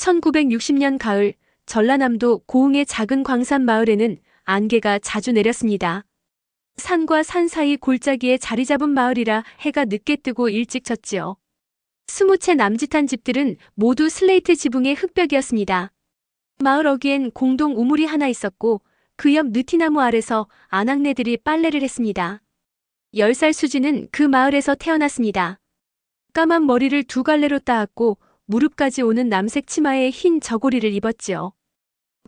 1960년 가을 전라남도 고흥의 작은 광산 마을에는 안개가 자주 내렸습니다. 산과 산 사이 골짜기에 자리 잡은 마을이라 해가 늦게 뜨고 일찍 졌지요. 스무 채 남짓한 집들은 모두 슬레이트 지붕의 흙벽이었습니다. 마을 어귀엔 공동 우물이 하나 있었고 그 옆 느티나무 아래서 아낙네들이 빨래를 했습니다. 10살 수지는 그 마을에서 태어났습니다. 까만 머리를 두 갈래로 따았고 무릎까지 오는 남색 치마에 흰 저고리를 입었지요.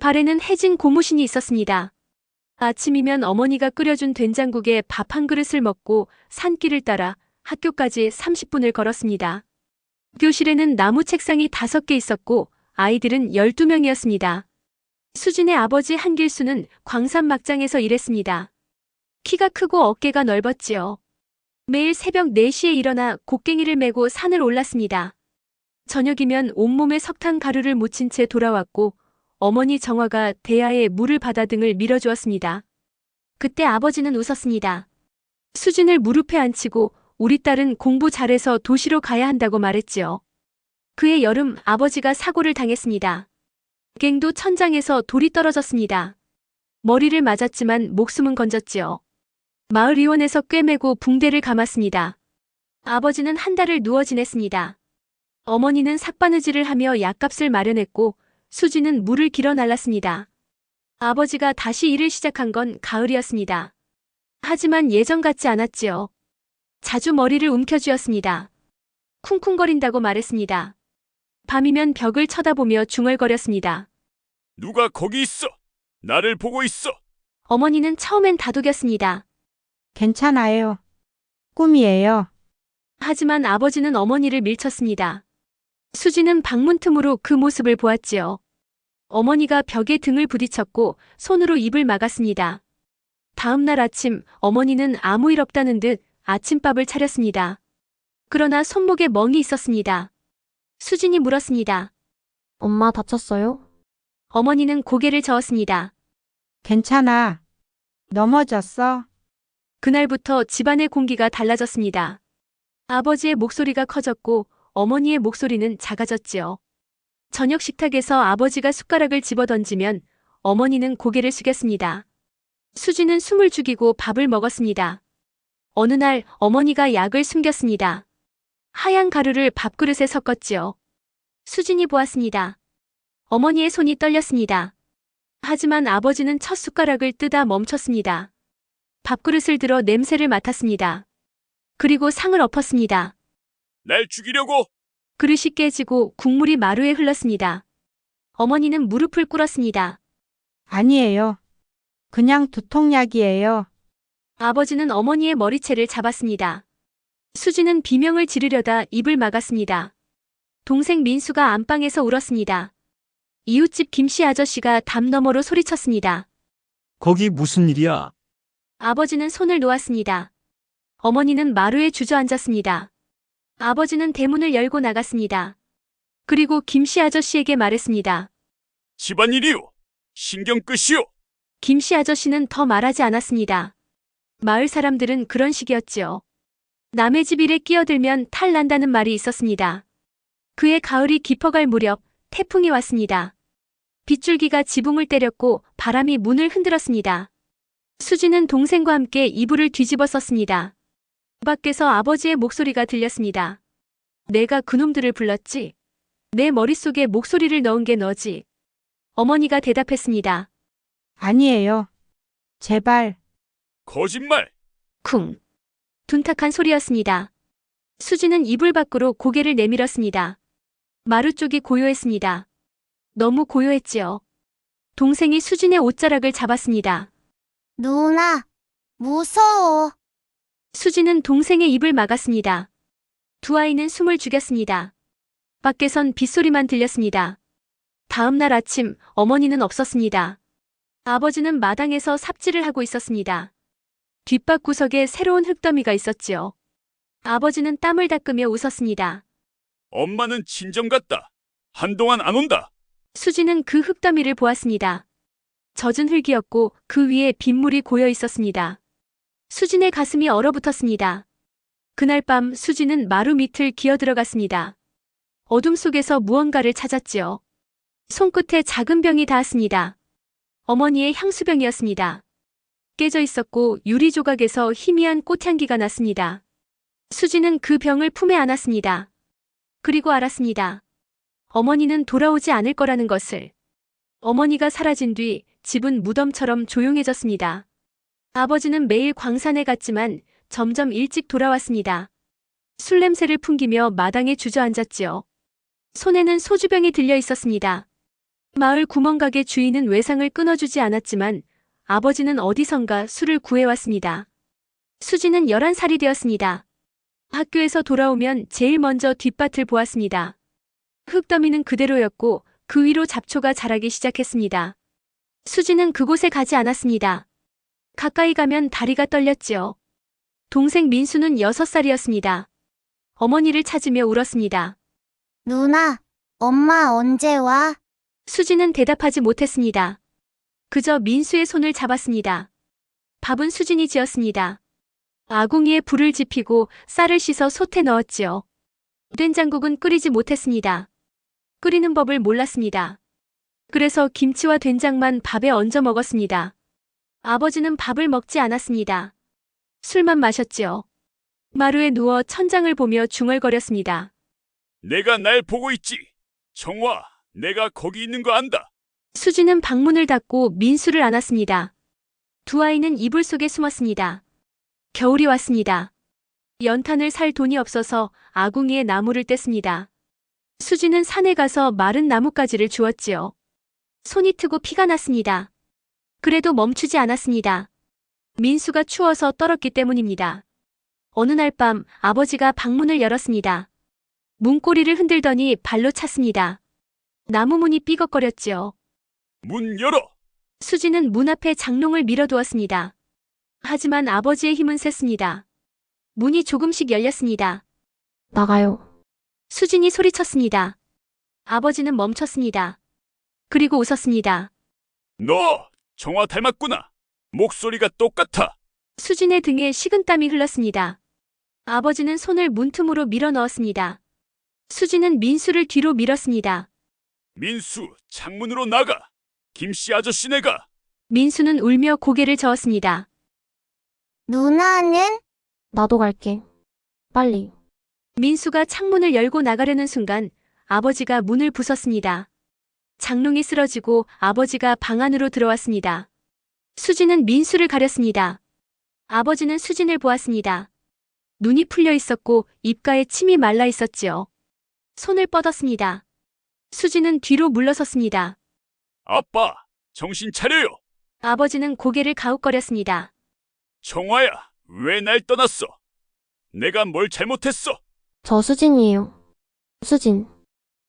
발에는 해진 고무신이 있었습니다. 아침이면 어머니가 끓여준 된장국에 밥 한 그릇을 먹고 산길을 따라 학교까지 30분을 걸었습니다. 교실에는 나무 책상이 다섯 개 있었고 아이들은 12명이었습니다. 수진의 아버지 한길수는 광산 막장에서 일했습니다. 키가 크고 어깨가 넓었지요. 매일 새벽 4시에 일어나 곡괭이를 메고 산을 올랐습니다. 저녁이면 온몸에 석탄 가루를 묻힌 채 돌아왔고 어머니 정화가 대야에 물을 받아 등을 밀어주었습니다. 그때 아버지는 웃었습니다. 수진을 무릎에 앉히고 우리 딸은 공부 잘해서 도시로 가야 한다고 말했지요. 그해 여름 아버지가 사고를 당했습니다. 갱도 천장에서 돌이 떨어졌습니다. 머리를 맞았지만 목숨은 건졌지요. 마을 의원에서 꿰매고 붕대를 감았습니다. 아버지는 한 달을 누워 지냈습니다. 어머니는 삭바느질을 하며 약값을 마련했고 수지는 물을 길어 날랐습니다. 아버지가 다시 일을 시작한 건 가을이었습니다. 하지만 예전 같지 않았지요. 자주 머리를 움켜쥐었습니다. 쿵쿵거린다고 말했습니다. 밤이면 벽을 쳐다보며 중얼거렸습니다. 누가 거기 있어? 나를 보고 있어. 어머니는 처음엔 다독였습니다. 괜찮아요. 꿈이에요. 하지만 아버지는 어머니를 밀쳤습니다. 수지는 방문 틈으로 그 모습을 보았지요. 어머니가 벽에 등을 부딪혔고 손으로 입을 막았습니다. 다음 날 아침 어머니는 아무 일 없다는 듯 아침밥을 차렸습니다. 그러나 손목에 멍이 있었습니다. 수진이 물었습니다. 엄마 다쳤어요? 어머니는 고개를 저었습니다. 괜찮아. 넘어졌어. 그날부터 집안의 공기가 달라졌습니다. 아버지의 목소리가 커졌고 어머니의 목소리는 작아졌지요. 저녁 식탁에서 아버지가 숟가락을 집어 던지면 어머니는 고개를 숙였습니다. 수지는 숨을 죽이고 밥을 먹었습니다. 어느 날 어머니가 약을 숨겼습니다. 하얀 가루를 밥그릇에 섞었지요. 수진이 보았습니다. 어머니의 손이 떨렸습니다. 하지만 아버지는 첫 숟가락을 뜨다 멈췄습니다. 밥그릇을 들어 냄새를 맡았습니다. 그리고 상을 엎었습니다. 날 죽이려고. 그릇이 깨지고 국물이 마루에 흘렀습니다. 어머니는 무릎을 꿇었습니다. 아니에요. 그냥 두통약이에요. 아버지는 어머니의 머리채를 잡았습니다. 수지는 비명을 지르려다 입을 막았습니다. 동생 민수가 안방에서 울었습니다. 이웃집 김씨 아저씨가 담 너머로 소리쳤습니다. 거기 무슨 일이야? 아버지는 손을 놓았습니다. 어머니는 마루에 주저앉았습니다. 아버지는 대문을 열고 나갔습니다. 그리고 김씨 아저씨에게 말했습니다. 집안일이요. 신경 끄시오. 김씨 아저씨는 더 말하지 않았습니다. 마을 사람들은 그런 식이었지요. 남의 집 일에 끼어들면 탈 난다는 말이 있었습니다. 그해 가을이 깊어갈 무렵 태풍이 왔습니다. 빗줄기가 지붕을 때렸고 바람이 문을 흔들었습니다. 수지는 동생과 함께 이불을 뒤집어 썼습니다. 밖에서 아버지의 목소리가 들렸습니다. 내가 그놈들을 불렀지. 내 머릿속에 목소리를 넣은 게 너지. 어머니가 대답했습니다. 아니에요. 제발. 거짓말. 쿵. 둔탁한 소리였습니다. 수지는 이불 밖으로 고개를 내밀었습니다. 마루 쪽이 고요했습니다. 너무 고요했지요. 동생이 수진의 옷자락을 잡았습니다. 누나, 무서워. 수지는 동생의 입을 막았습니다. 두 아이는 숨을 죽였습니다. 밖에선 빗소리만 들렸습니다. 다음 날 아침 어머니는 없었습니다. 아버지는 마당에서 삽질을 하고 있었습니다. 뒷밭 구석에 새로운 흙더미가 있었지요. 아버지는 땀을 닦으며 웃었습니다. 엄마는 친정 갔다. 한동안 안 온다. 수지는 그 흙더미를 보았습니다. 젖은 흙이었고 그 위에 빗물이 고여 있었습니다. 수진의 가슴이 얼어붙었습니다. 그날 밤 수지는 마루 밑을 기어 들어갔습니다. 어둠 속에서 무언가를 찾았지요. 손끝에 작은 병이 닿았습니다. 어머니의 향수병이었습니다. 깨져 있었고 유리 조각에서 희미한 꽃향기가 났습니다. 수지는 그 병을 품에 안았습니다. 그리고 알았습니다. 어머니는 돌아오지 않을 거라는 것을. 어머니가 사라진 뒤 집은 무덤처럼 조용해졌습니다. 아버지는 매일 광산에 갔지만 점점 일찍 돌아왔습니다. 술 냄새를 풍기며 마당에 주저앉았지요. 손에는 소주병이 들려 있었습니다. 마을 구멍가게 주인은 외상을 끊어주지 않았지만 아버지는 어디선가 술을 구해왔습니다. 수지는 11살이 되었습니다. 학교에서 돌아오면 제일 먼저 뒷밭을 보았습니다. 흙더미는 그대로였고 그 위로 잡초가 자라기 시작했습니다. 수지는 그곳에 가지 않았습니다. 가까이 가면 다리가 떨렸지요. 동생 민수는 6살이었습니다. 어머니를 찾으며 울었습니다. 누나, 엄마 언제 와? 수진은 대답하지 못했습니다. 그저 민수의 손을 잡았습니다. 밥은 수진이 지었습니다. 아궁이에 불을 지피고 쌀을 씻어 솥에 넣었지요. 된장국은 끓이지 못했습니다. 끓이는 법을 몰랐습니다. 그래서 김치와 된장만 밥에 얹어 먹었습니다. 아버지는 밥을 먹지 않았습니다. 술만 마셨지요. 마루에 누워 천장을 보며 중얼거렸습니다. 내가 날 보고 있지. 정화, 내가 거기 있는 거 안다. 수지는 방문을 닫고 민수를 안았습니다. 두 아이는 이불 속에 숨었습니다. 겨울이 왔습니다. 연탄을 살 돈이 없어서 아궁이에 나무를 뗐습니다. 수지는 산에 가서 마른 나뭇가지를 주었지요. 손이 트고 피가 났습니다. 그래도 멈추지 않았습니다. 민수가 추워서 떨었기 때문입니다. 어느 날 밤 아버지가 방문을 열었습니다. 문고리를 흔들더니 발로 찼습니다. 나무 문이 삐걱거렸지요. 문 열어. 수지는 문 앞에 장롱을 밀어두었습니다. 하지만 아버지의 힘은 셌습니다. 문이 조금씩 열렸습니다. 나가요. 수진이 소리쳤습니다. 아버지는 멈췄습니다. 그리고 웃었습니다. 너 정화 닮았구나. 목소리가 똑같아. 수진의 등에 식은땀이 흘렀습니다. 아버지는 손을 문틈으로 밀어 넣었습니다. 수진은 민수를 뒤로 밀었습니다. 민수, 창문으로 나가. 김씨 아저씨네가. 민수는 울며 고개를 저었습니다. 누나는? 나도 갈게. 빨리. 민수가 창문을 열고 나가려는 순간 아버지가 문을 부쉈습니다. 장롱이 쓰러지고 아버지가 방 안으로 들어왔습니다. 수진은 민수를 가렸습니다. 아버지는 수진을 보았습니다. 눈이 풀려 있었고 입가에 침이 말라 있었지요. 손을 뻗었습니다. 수진은 뒤로 물러섰습니다. 아빠, 정신 차려요. 아버지는 고개를 가웃거렸습니다. 정화야, 왜 날 떠났어? 내가 뭘 잘못했어? 저 수진이에요. 수진.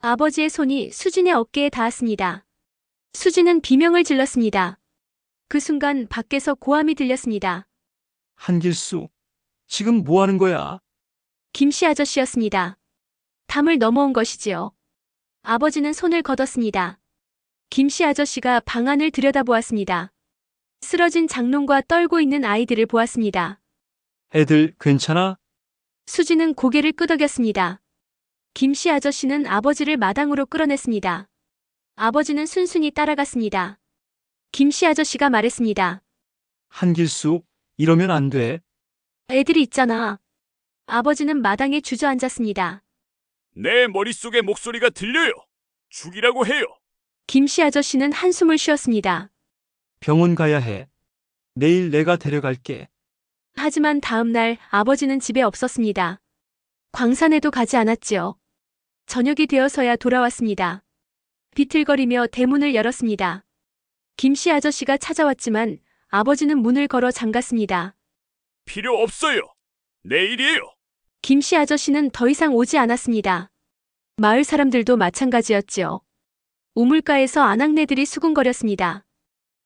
아버지의 손이 수진의 어깨에 닿았습니다. 수진은 비명을 질렀습니다. 그 순간 밖에서 고함이 들렸습니다. 한길수, 지금 뭐 하는 거야? 김씨 아저씨였습니다. 담을 넘어온 것이지요. 아버지는 손을 걷었습니다. 김씨 아저씨가 방 안을 들여다보았습니다. 쓰러진 장롱과 떨고 있는 아이들을 보았습니다. 애들 괜찮아? 수지는 고개를 끄덕였습니다. 김씨 아저씨는 아버지를 마당으로 끌어냈습니다. 아버지는 순순히 따라갔습니다. 김씨 아저씨가 말했습니다. 한길수, 이러면 안 돼. 애들이 있잖아. 아버지는 마당에 주저앉았습니다. 내 머릿속에 목소리가 들려요. 죽이라고 해요. 김씨 아저씨는 한숨을 쉬었습니다. 병원 가야 해. 내일 내가 데려갈게. 하지만 다음 날 아버지는 집에 없었습니다. 광산에도 가지 않았지요. 저녁이 되어서야 돌아왔습니다. 비틀거리며 대문을 열었습니다. 김씨 아저씨가 찾아왔지만 아버지는 문을 걸어 잠갔습니다. 필요 없어요. 내일이에요. 김씨 아저씨는 더 이상 오지 않았습니다. 마을 사람들도 마찬가지였지요. 우물가에서 아낙네들이 수군거렸습니다.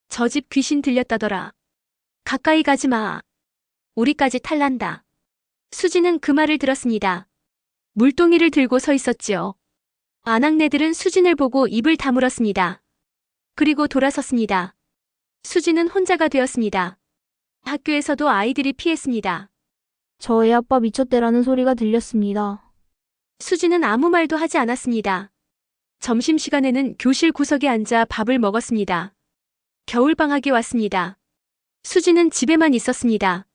저 집 귀신 들렸다더라. 가까이 가지 마. 우리까지 탈난다. 수지는 그 말을 들었습니다. 물동이를 들고 서 있었지요. 아낙네들은 수진을 보고 입을 다물었습니다. 그리고 돌아섰습니다. 수지는 혼자가 되었습니다. 학교에서도 아이들이 피했습니다. 저희 아빠 미쳤대라는 소리가 들렸습니다. 수지는 아무 말도 하지 않았습니다. 점심시간에는 교실 구석에 앉아 밥을 먹었습니다. 겨울방학이 왔습니다. 수지는 집에만 있었습니다.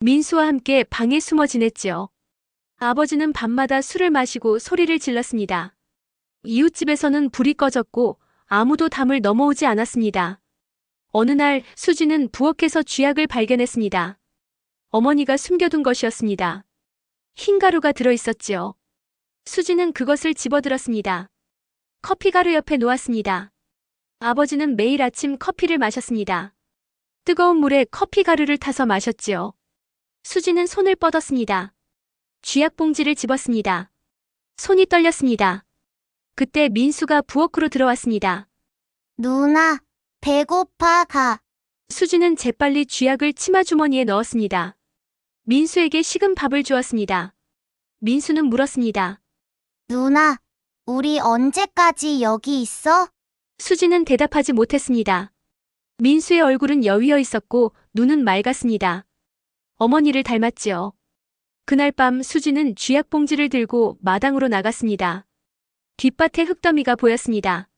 민수와 함께 방에 숨어 지냈지요. 아버지는 밤마다 술을 마시고 소리를 질렀습니다. 이웃집에서는 불이 꺼졌고 아무도 담을 넘어오지 않았습니다. 어느 날 수지는 부엌에서 쥐약을 발견했습니다. 어머니가 숨겨둔 것이었습니다. 흰 가루가 들어 있었지요. 수지는 그것을 집어들었습니다. 커피 가루 옆에 놓았습니다. 아버지는 매일 아침 커피를 마셨습니다. 뜨거운 물에 커피 가루를 타서 마셨지요. 수지는 손을 뻗었습니다. 쥐약 봉지를 집었습니다. 손이 떨렸습니다. 그때 민수가 부엌으로 들어왔습니다. 누나, 배고파 가. 수지는 재빨리 쥐약을 치마 주머니에 넣었습니다. 민수에게 식은 밥을 주었습니다. 민수는 물었습니다. 누나, 우리 언제까지 여기 있어? 수지는 대답하지 못했습니다. 민수의 얼굴은 여위어 있었고 눈은 맑았습니다. 어머니를 닮았지요. 그날 밤 수지는 쥐약 봉지를 들고 마당으로 나갔습니다. 뒷밭에 흙더미가 보였습니다.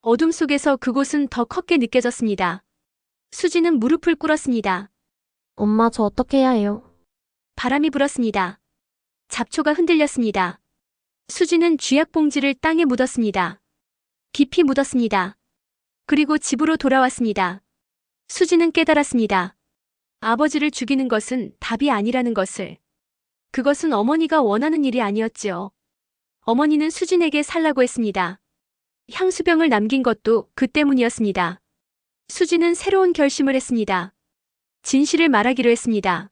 어둠 속에서 그곳은 더 컸게 느껴졌습니다. 수지는 무릎을 꿇었습니다. 엄마 저 어떻게 해야 해요? 바람이 불었습니다. 잡초가 흔들렸습니다. 수지는 쥐약 봉지를 땅에 묻었습니다. 깊이 묻었습니다. 그리고 집으로 돌아왔습니다. 수지는 깨달았습니다. 아버지를 죽이는 것은 답이 아니라는 것을. 그것은 어머니가 원하는 일이 아니었지요. 어머니는 수진에게 살라고 했습니다. 향수병을 남긴 것도 그 때문이었습니다. 수지는 새로운 결심을 했습니다. 진실을 말하기로 했습니다.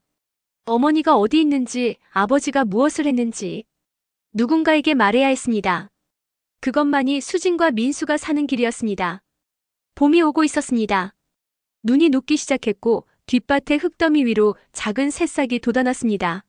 어머니가 어디 있는지, 아버지가 무엇을 했는지 누군가에게 말해야 했습니다. 그것만이 수진과 민수가 사는 길이었습니다. 봄이 오고 있었습니다. 눈이 녹기 시작했고 뒷밭의 흙더미 위로 작은 새싹이 돋아났습니다.